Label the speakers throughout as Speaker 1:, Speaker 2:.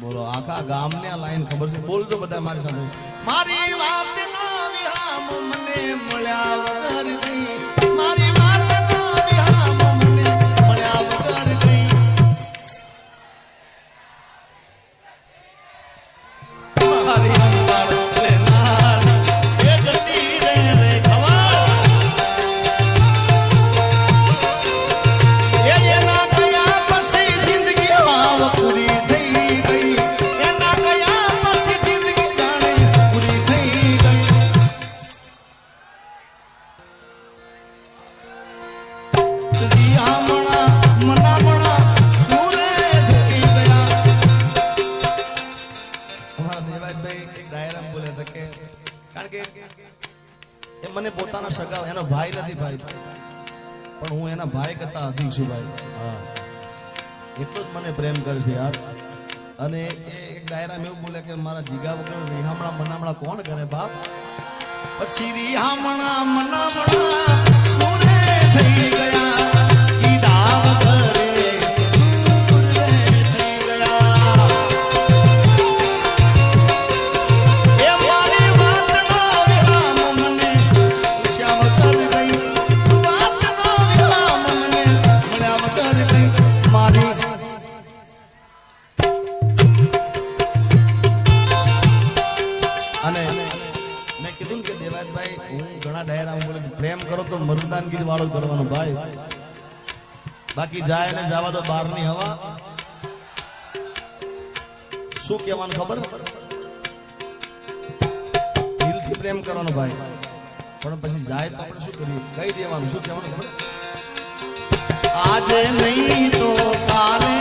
Speaker 1: બોલો, આખા ગામને આ લાઈન ખબર છે? બોલજો બધા મારી સામે મારી વાત ના વિહામ મને મળ્યા વગર નહીં. મારી વાત ના વિહામ મને મળ્યા વગર નહીં. મારી વાત મને પોતાના સગા એનો ભાઈ નથી ભાઈ. પણ હું એના ભાઈ કરતા અધિક છું ભાઈ. હા. એટલો જ મને પ્રેમ કરશે યાર. અને એ એક ડાયરામાં એવું બોલે કે મારા જીગા વગર રિહામણા મનામણા કોણ કરે બાપ? પછી રિહામણા મનામણા સુરે થઈ તો વાળો કરવાનો ભાઈ. બાકી જાય ને જવા તો બહારની હવા. શું કહેવાનું ખબર? દિલથી પ્રેમ કરવાનો, ભાઈ. પણ પછી જાય તો આપણે શું કરીએ? કહી દેવાનું, શું કહેવાનું ખબર? આજે નહીં તો કાલે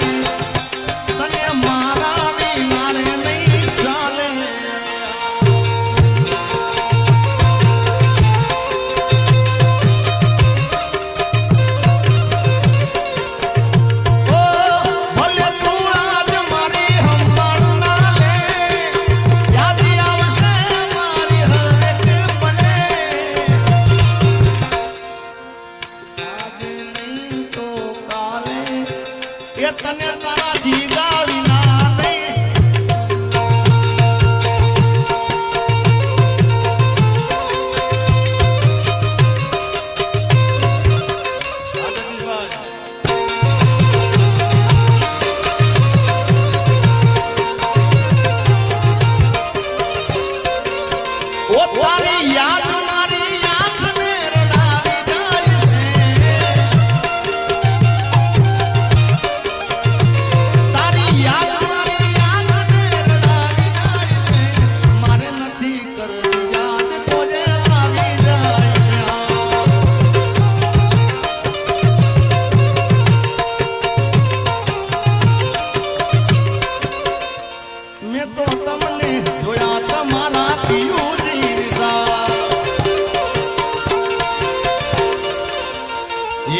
Speaker 1: એ તને તારા જીગા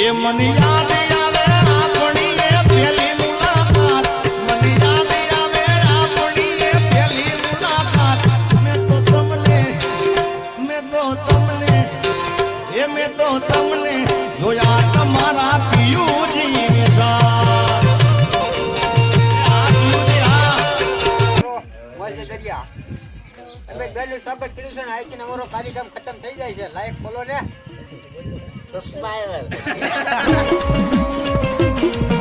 Speaker 1: એ મને યાદ આવે આપણી એ પહેલી મુલાકાત. મને યાદ આવે આપણી એ મેં તો તમને, મેં તો તમને, એ મેં તો તમને જોયા તમારા પિયુજી
Speaker 2: દરિયા તમે ગયેલું સ્વાગત કર્યું છે ને અમારો કાર્યક્રમ ખતમ થઈ જાય છે. લાઈક બોલો ને.
Speaker 3: subscriber